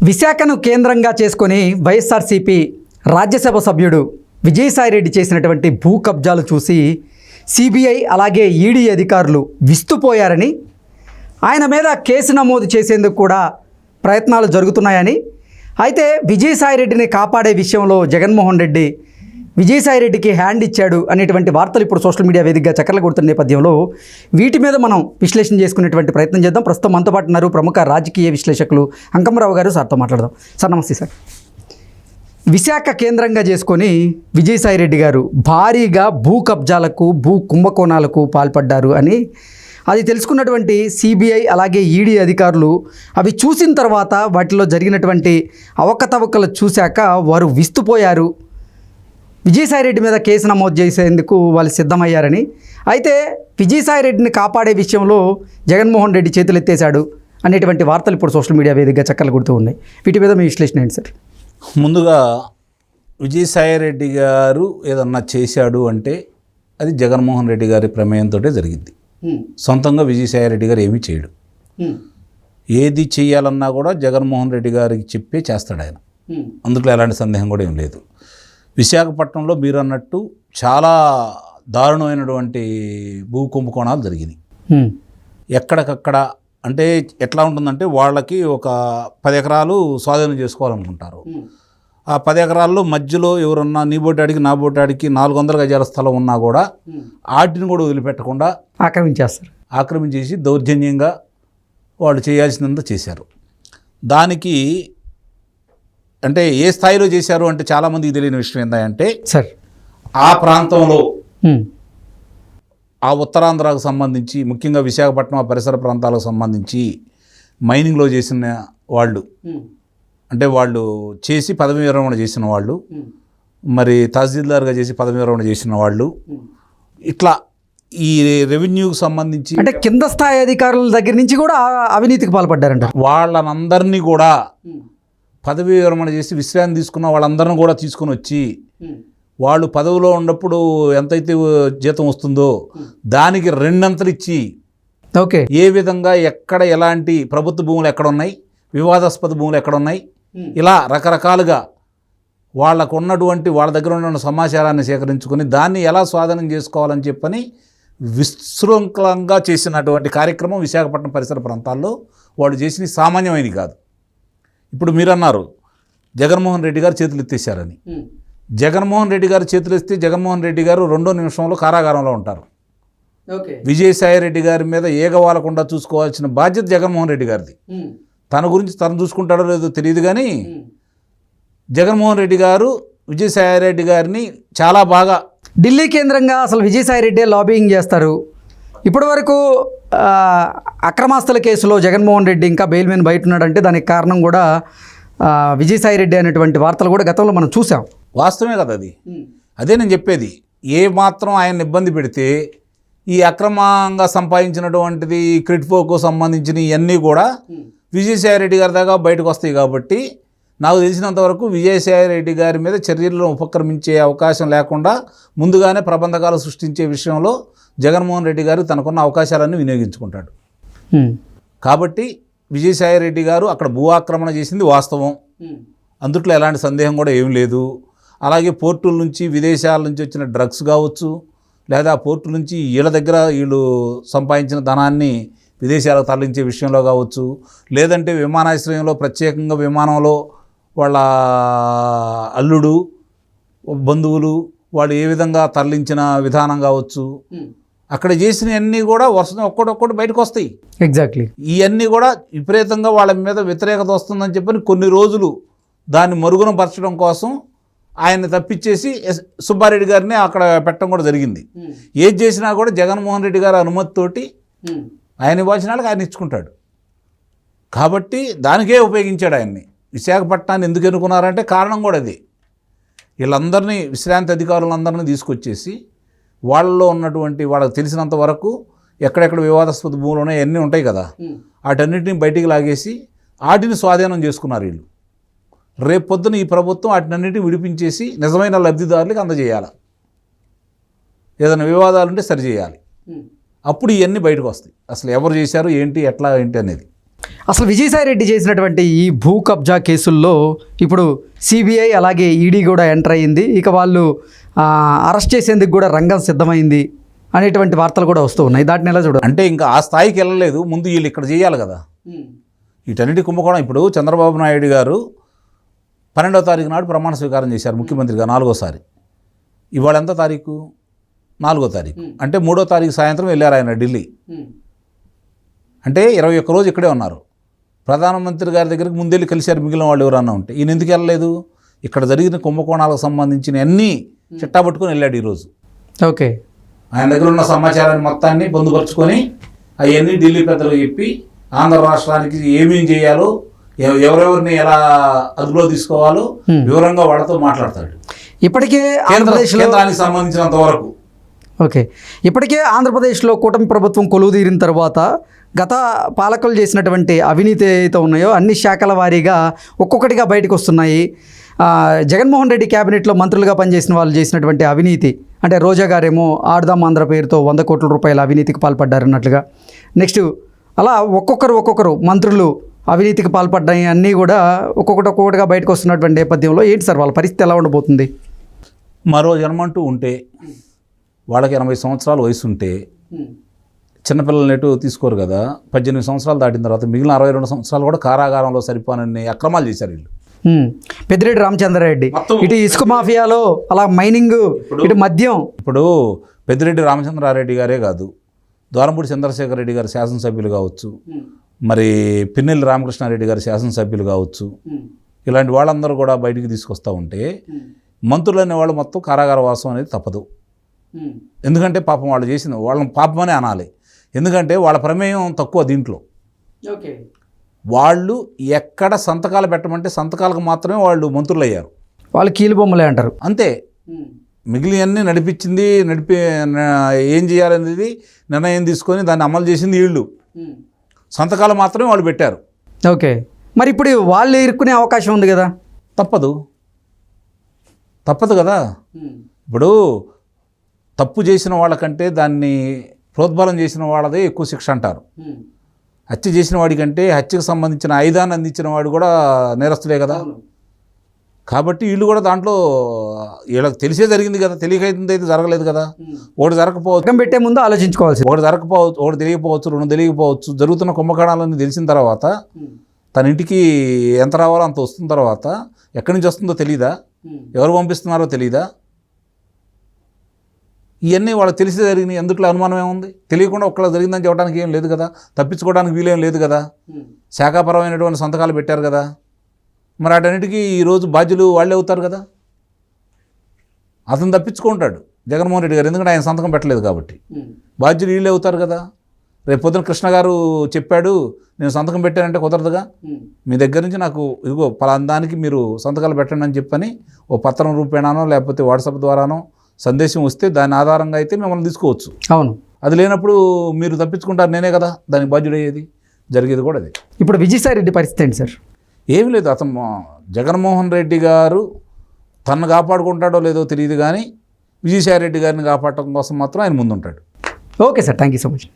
విశాఖను కేంద్రంగా చేసుకొని వైఎస్ఆర్సీపీ రాజ్యసభ సభ్యుడు విజయసాయిరెడ్డి చేసినటువంటి భూ కబ్జాలు చూసి సిబిఐ అలాగే ఈడీ అధికారులు విస్తుపోయారని ఆయన మీద కేసు నమోదు చేసేందుకు కూడా ప్రయత్నాలు జరుగుతున్నాయని అయితే విజయసాయిరెడ్డిని కాపాడే విషయంలో జగన్మోహన్ రెడ్డి విజయసాయిరెడ్డికి హ్యాండ్ ఇచ్చాడు అనేటువంటి వార్తలు ఇప్పుడు సోషల్ మీడియా వేదికగా చక్కర్లు కొడుతున్న నేపథ్యంలో వీటి మీద మనం విశ్లేషణ చేసుకునేటువంటి ప్రయత్నం చేద్దాం. ప్రస్తుతం మనతో పాటు ఉన్నారు ప్రముఖ రాజకీయ విశ్లేషకులు అంకమరావు గారు. సార్తో మాట్లాడదాం. సార్ నమస్తే సార్. విశాఖ కేంద్రంగా చేసుకొని విజయసాయిరెడ్డి గారు భారీగా భూ కబ్జాలకు భూ కుంభకోణాలకు పాల్పడ్డారు అని అది తెలుసుకున్నటువంటి సిబిఐ అలాగే ఈడీ అధికారులు అవి చూసిన తర్వాత వాటిలో జరిగినటువంటి అవకతవకలు చూశాక వారు విస్తుపోయారు. విజయసాయిరెడ్డి మీద కేసు నమోదు చేసేందుకు వాళ్ళు సిద్ధమయ్యారని. అయితే విజయసాయిరెడ్డిని కాపాడే విషయంలో జగన్మోహన్ రెడ్డి చేతులు ఎత్తేశాడు అనేటువంటి వార్తలు ఇప్పుడు సోషల్ మీడియా వేదికగా చక్కర్లు కొడుతూ ఉన్నాయి. వీటి మీద మీ విశ్లేషణ ఏంటి సార్? ముందుగా విజయసాయిరెడ్డి గారు ఏదన్నా చేశాడు అంటే అది జగన్మోహన్ రెడ్డి గారి ప్రమేయంతో జరిగింది. సొంతంగా విజయసాయిరెడ్డి గారు ఏమీ చేయడు. ఏది చేయాలన్నా కూడా జగన్మోహన్ రెడ్డి గారికి చెప్పే చేస్తాడు ఆయన అందులో ఎలాంటి సందేహం కూడా ఏం లేదు. విశాఖపట్నంలో మీరు అన్నట్టు చాలా దారుణమైనటువంటి భూ కుంభకోణాలు జరిగినాయి. ఎక్కడికక్కడ అంటే ఎట్లా ఉంటుందంటే వాళ్ళకి ఒక పది ఎకరాలు స్వాధీనం చేసుకోవాలనుకుంటారు. ఆ పది ఎకరాల్లో మధ్యలో ఎవరన్నా నీ బోటాడికి నా బోటాడికి నాలుగు వందల గజాల స్థలం ఉన్నా కూడా వాటిని కూడా వదిలిపెట్టకుండా ఆక్రమించేస్తారు. ఆక్రమించేసి దౌర్జన్యంగా వాళ్ళు చేయాల్సినంత చేశారు. దానికి అంటే ఏ స్థాయిలో చేశారు అంటే చాలామందికి తెలియని విషయం ఏంటంటే సార్. ఆ ప్రాంతంలో. ఆ ఉత్తరాంధ్రకు సంబంధించి ముఖ్యంగా విశాఖపట్నం ఆ పరిసర ప్రాంతాలకు సంబంధించి మైనింగ్లో చేసిన వాళ్ళు. అంటే వాళ్ళు చేసి పదవి విరమణ చేసిన వాళ్ళు. మరి తహసీల్దార్గా చేసి పదవి విరమణ చేసిన వాళ్ళు. ఇట్లా ఈ రెవెన్యూకి సంబంధించి అంటే కింద స్థాయి అధికారుల దగ్గర నుంచి కూడా అవినీతికి పాల్పడ్డారంట వాళ్ళనందరినీ కూడా పదవి విరమణ చేసి విశ్రాంతి తీసుకున్న వాళ్ళందరిని కూడా తీసుకొని వచ్చి వాళ్ళు పదవిలో ఉన్నప్పుడు ఎంతైతే జీతం వస్తుందో దానికి రెండంతలు ఇచ్చి ఓకే. ఏ విధంగా ఎక్కడ ఎలాంటి ప్రభుత్వ భూములు ఎక్కడ ఉన్నాయి వివాదాస్పద భూములు ఎక్కడ ఉన్నాయి ఇలా రకరకాలుగా వాళ్ళకు ఉన్నటువంటి వాళ్ళ దగ్గర ఉన్న సమాచారాన్ని సేకరించుకొని దాన్ని ఎలా స్వాధీనం చేసుకోవాలని చెప్పని విశృంఖలంగా చేసినటువంటి కార్యక్రమం విశాఖపట్నం పరిసర ప్రాంతాల్లో వాళ్ళు చేసిన సామాన్యమైనది కాదు. ఇప్పుడు మీరు అన్నారు జగన్మోహన్ రెడ్డి గారు చేతులు ఎత్తేసారని జగన్మోహన్ రెడ్డి గారు చేతులు ఎత్తే జగన్మోహన్ రెడ్డి గారు రెండో నిమిషంలో కారాగారంలో ఉంటారు. ఓకే. విజయసాయి రెడ్డి గారి మీద ఏగవాలకుండా చూసుకోవాల్సిన బాధ్యత జగన్మోహన్ రెడ్డి గారిది. తన గురించి తను చూసుకుంటాడో లేదో తెలియదు కానీ జగన్మోహన్ రెడ్డి గారు విజయసాయి రెడ్డి గారిని చాలా బాగా ఢిల్లీ కేంద్రంగా అసలు విజయసాయి రెడ్డి లాబింగ్ చేస్తారు. ఇప్పటి వరకు అక్రమాస్తుల కేసులో జగన్మోహన్ రెడ్డి ఇంకా బెయిల్ మీద బయట ఉన్నాడంటే దానికి కారణం కూడా విజయసాయి రెడ్డి అనేటువంటి వార్తలు కూడా గతంలో మనం చూసాం. వాస్తవమే కదా అది. అదే నేను చెప్పేది. ఏ మాత్రం ఆయన ఇబ్బంది పెడితే ఈ అక్రమంగా సంపాదించినటువంటిది క్రిట్ఫోకు సంబంధించిన ఇవన్నీ కూడా విజయసాయి రెడ్డి గారి దాకా బయటకు వస్తాయి కాబట్టి నాకు తెలిసినంత వరకు విజయసాయి రెడ్డి గారి మీద చర్యలను ఉపక్రమించే అవకాశం లేకుండా ముందుగానే ప్రబంధకాలు సృష్టించే విషయంలో జగన్మోహన్ రెడ్డి గారు తనకున్న అవకాశాలన్నీ వినియోగించుకుంటాడు. కాబట్టి విజయసాయి రెడ్డి గారు అక్కడ భూ ఆక్రమణ చేసింది వాస్తవం. అందుట్లో ఎలాంటి సందేహం కూడా ఏం లేదు. అలాగే పోర్టుల నుంచి విదేశాల నుంచి వచ్చిన డ్రగ్స్ కావచ్చు లేదా పోర్టుల నుంచి వీళ్ళ దగ్గర వీళ్ళు సంపాదించిన ధనాన్ని విదేశాలకు తరలించే విషయంలో కావచ్చు లేదంటే విమానాశ్రయంలో ప్రత్యేకంగా విమానంలో వాళ్ళ అల్లుడు బంధువులు వాళ్ళు ఏ విధంగా తరలించిన విధానం కావచ్చు. అక్కడ చేసినవన్నీ కూడా వరుస ఒక్కడొక్కటి బయటకు వస్తాయి. ఎగ్జాక్ట్లీ ఇవన్నీ కూడా విపరీతంగా వాళ్ళ మీద వ్యతిరేకత వస్తుందని చెప్పని కొన్ని రోజులు దాన్ని మరుగున పరచడం కోసం ఆయన్ని తప్పించేసి సుబ్బారెడ్డి గారిని అక్కడ పెట్టడం కూడా జరిగింది. ఏది చేసినా కూడా జగన్మోహన్ రెడ్డి గారి అనుమతితోటి ఆయన ఇవ్వాల్సిన వాళ్ళకి ఆయన ఇచ్చుకుంటాడు. కాబట్టి దానికే ఉపయోగించాడు ఆయన్ని. విశాఖపట్నాన్ని ఎందుకు ఎన్నుకున్నారంటే కారణం కూడా అది. వీళ్ళందరినీ విశ్రాంతి అధికారులందరినీ తీసుకొచ్చేసి వాళ్ళలో ఉన్నటువంటి వాళ్ళకి తెలిసినంత వరకు ఎక్కడెక్కడ వివాదాస్పద భూములు ఉన్నాయి అన్నీ ఉంటాయి కదా. వాటన్నిటిని బయటికి లాగేసి వాటిని స్వాధీనం చేసుకున్నారు వీళ్ళు. రేపు పొద్దున ఈ ప్రభుత్వం వాటినన్నిటిని విడిపించేసి నిజమైన లబ్ధిదారులకు అందజేయాలి. ఏదైనా వివాదాలుంటే సరిచేయాలి. అప్పుడు ఇవన్నీ బయటకు వస్తాయి. అసలు ఎవరు చేశారు ఏంటి ఎట్లా ఏంటి అనేది. అసలు విజయసాయి రెడ్డి చేసినటువంటి ఈ భూ కబ్జా కేసుల్లో ఇప్పుడు సిబిఐ అలాగే ఈడీ కూడా ఎంటర్ అయ్యింది. ఇక వాళ్ళు ఆ, అరెస్ట్ చేసేందుకు కూడా రంగం సిద్ధమైంది అనేటువంటి వార్తలు కూడా వస్తూ ఉన్నాయి. దాటిని ఎలా చూడాలి అంటే ఇంకా ఆ స్థాయికి వెళ్ళలేదు. ముందు వీళ్ళు ఇక్కడ చేయాలి కదా. వీటన్నిటి కుంభకోణం ఇప్పుడు చంద్రబాబు నాయుడు గారు పన్నెండవ తారీఖు నాడు ప్రమాణ స్వీకారం చేశారు ముఖ్యమంత్రిగా నాలుగోసారి. ఇవాళ ఎంత తారీఖు? నాలుగో తారీఖు. అంటే మూడో తారీఖు సాయంత్రం వెళ్ళారు ఆయన ఢిల్లీ. అంటే ఇరవై ఒక్క రోజు ఇక్కడే ఉన్నారు. ప్రధానమంత్రి గారి దగ్గరికి ముందెళ్ళి కలిశారు మిగిలిన వాళ్ళు ఎవరన్నా ఉంటే. ఈయన ఎందుకు వెళ్ళలేదు? ఇక్కడ జరిగిన కుంభకోణాలకు సంబంధించిన అన్నీ చిట్టా పట్టుకొని వెళ్ళాడు ఈరోజు. ఓకే. ఆయన దగ్గర ఉన్న సమాచారాన్ని మొత్తాన్ని పొందుపరుచుకొని అవన్నీ ఢిల్లీ పెద్దలకు చెప్పి ఆంధ్ర రాష్ట్రానికి ఏమేం చేయాలో ఎవ- ఎవరెవరిని ఎలా అదుపులో తీసుకోవాలో. వివరంగా వాళ్ళతో మాట్లాడతాడు. ఇప్పటికే కేంద్ర ఆంధ్రప్రదేశ్లో కేంద్రానికి సంబంధించినంత వరకు ఓకే. ఇప్పటికే ఆంధ్రప్రదేశ్లో కూటమి ప్రభుత్వం కొలువు తీరిన తర్వాత గత పాలకులు చేసినటువంటి అవినీతి ఏదైతే ఉన్నాయో అన్ని శాఖల వారీగా ఒక్కొక్కటిగా బయటకు వస్తున్నాయి జగన్మోహన్ రెడ్డి క్యాబినెట్లో మంత్రులుగా పనిచేసిన వాళ్ళు చేసినటువంటి అవినీతి అంటే రోజా గారేమో ఆడదాం ఆంధ్ర పేరుతో వంద కోట్ల రూపాయల అవినీతికి పాల్పడ్డారన్నట్లుగా నెక్స్ట్ అలా ఒక్కొక్కరు ఒక్కొక్కరు మంత్రులు అవినీతికి పాల్పడ్డాయి అన్నీ కూడా ఒక్కొక్కటి ఒక్కొక్కటిగా బయటకు వస్తున్నటువంటి నేపథ్యంలో ఏంటి సార్ వాళ్ళ పరిస్థితి ఎలా ఉండబోతుంది? మరో జన్మంటూ ఉంటే వాళ్ళకి ఎనభై సంవత్సరాల వయసు ఉంటే చిన్నపిల్లలు ఎటు తీసుకోరు కదా. పద్దెనిమిది సంవత్సరాలు దాటిన తర్వాత మిగిలిన అరవై రెండు సంవత్సరాలు కూడా కారాగారంలో సరిపోనని అక్రమాలు చేశారు వీళ్ళు. పెద్దిరెడ్డి రామచంద్రారెడ్డి. ఇటు ఇసుక మాఫియాలో అలా మైనింగ్ ఇటు మద్యం. ఇప్పుడు పెద్దిరెడ్డి రామచంద్రారెడ్డి గారే కాదు. ద్వారంపూడి చంద్రశేఖర్ రెడ్డి గారు శాసనసభ్యులు కావచ్చు. మరి పిన్నెల్లి రామకృష్ణారెడ్డి గారు శాసనసభ్యులు కావచ్చు. ఇలాంటి వాళ్ళందరూ కూడా బయటికి తీసుకొస్తూ ఉంటే మంత్రులు అనే వాళ్ళు మొత్తం కారాగార వాసం అనేది తప్పదు. ఎందుకంటే పాపం వాళ్ళు చేసిన వాళ్ళని పాపమనే అనాలి. ఎందుకంటే వాళ్ళ ప్రమేయం తక్కువ దీంట్లో. ఓకే. వాళ్ళు ఎక్కడ సంతకాలు పెట్టమంటే సంతకాలకు మాత్రమే వాళ్ళు మంత్రులు అయ్యారు వాళ్ళు కీలు బొమ్మలే అంటారు. అంతే. మిగిలినవన్నీ నడిపించింది నడిపి ఏం చేయాలనేది నిర్ణయం తీసుకొని దాన్ని అమలు చేసింది వీళ్ళు. సంతకాలు మాత్రమే వాళ్ళు పెట్టారు. ఓకే. మరి ఇప్పుడు వాళ్ళు ఇరుక్కునే అవకాశం ఉంది కదా? తప్పదు. తప్పదు కదా. ఇప్పుడు తప్పు చేసిన వాళ్ళకంటే దాన్ని ప్రోద్బలం చేసిన వాళ్ళదే ఎక్కువ శిక్ష అంటారు. హత్య చేసిన వాడికంటే హత్యకు సంబంధించిన ఆయుధాన్ని అందించిన వాడు కూడా నేరస్తులే కదా. కాబట్టి వీళ్ళు కూడా దాంట్లో వీళ్ళకి తెలిసే జరిగింది కదా తెలియకైతుంది అయితే జరగలేదు కదా. ఒకటి జరగకపోవచ్చు పెట్టే ముందు ఆలోచించుకోవాల్సింది. ఒకటి జరగకపోవచ్చు ఒకటి తెలియకపోవచ్చు రెండు తెలియకపోవచ్చు జరుగుతున్న కుంభకోణాలన్నీ తెలిసిన తర్వాత తన ఇంటికి ఎంత రావాలో అంత వస్తున్న తర్వాత ఎక్కడి నుంచి వస్తుందో తెలీదా? ఎవరు పంపిస్తున్నారో తెలీదా? ఇవన్నీ వాళ్ళకి తెలిసి జరిగినాయి. ఎందుట్లో అనుమానం ఏముంది? తెలియకుండా ఒక్కళ్ళ జరిగిందని చెప్పడానికి ఏం లేదు కదా? తప్పించుకోవడానికి వీలేం లేదు కదా? శాఖాపరమైనటువంటి సంతకాలు పెట్టారు కదా? మరి వాటన్నిటికీ ఈరోజు బాధ్యులు వాళ్ళే అవుతారు కదా? అతను తప్పించుకుంటాడు జగన్మోహన్ రెడ్డి గారు. ఎందుకంటే ఆయన సంతకం పెట్టలేదు కాబట్టి. బాధ్యులు వీళ్ళే అవుతారు కదా? రేపు పొద్దున కృష్ణ గారు చెప్పాడు నేను సంతకం పెట్టానంటే కుదరదుగా? మీ దగ్గర నుంచి నాకు ఇదిగో పలానా దానికి మీరు సంతకాలు పెట్టండి అని చెప్పని ఓ పత్రం రూపేణానో లేకపోతే వాట్సాప్ ద్వారానో సందేశం వస్తే దాని ఆధారంగా అయితే మిమ్మల్ని తీసుకోవచ్చు. అవును. అది లేనప్పుడు మీరు తప్పించుకుంటారు నేనే కదా దానికి బాధ్యుడయ్యేది? జరిగేది కూడా అదే. ఇప్పుడు విజయసాయి రెడ్డి పరిస్థితి ఏంటి సార్? ఏమీ లేదు అతను జగన్మోహన్ రెడ్డి గారు తను కాపాడుకుంటాడో లేదో తెలియదు కానీ విజయసాయి రెడ్డి గారిని కాపాడటం కోసం మాత్రం ఆయన ముందుంటాడు. Okay sir thank you so much.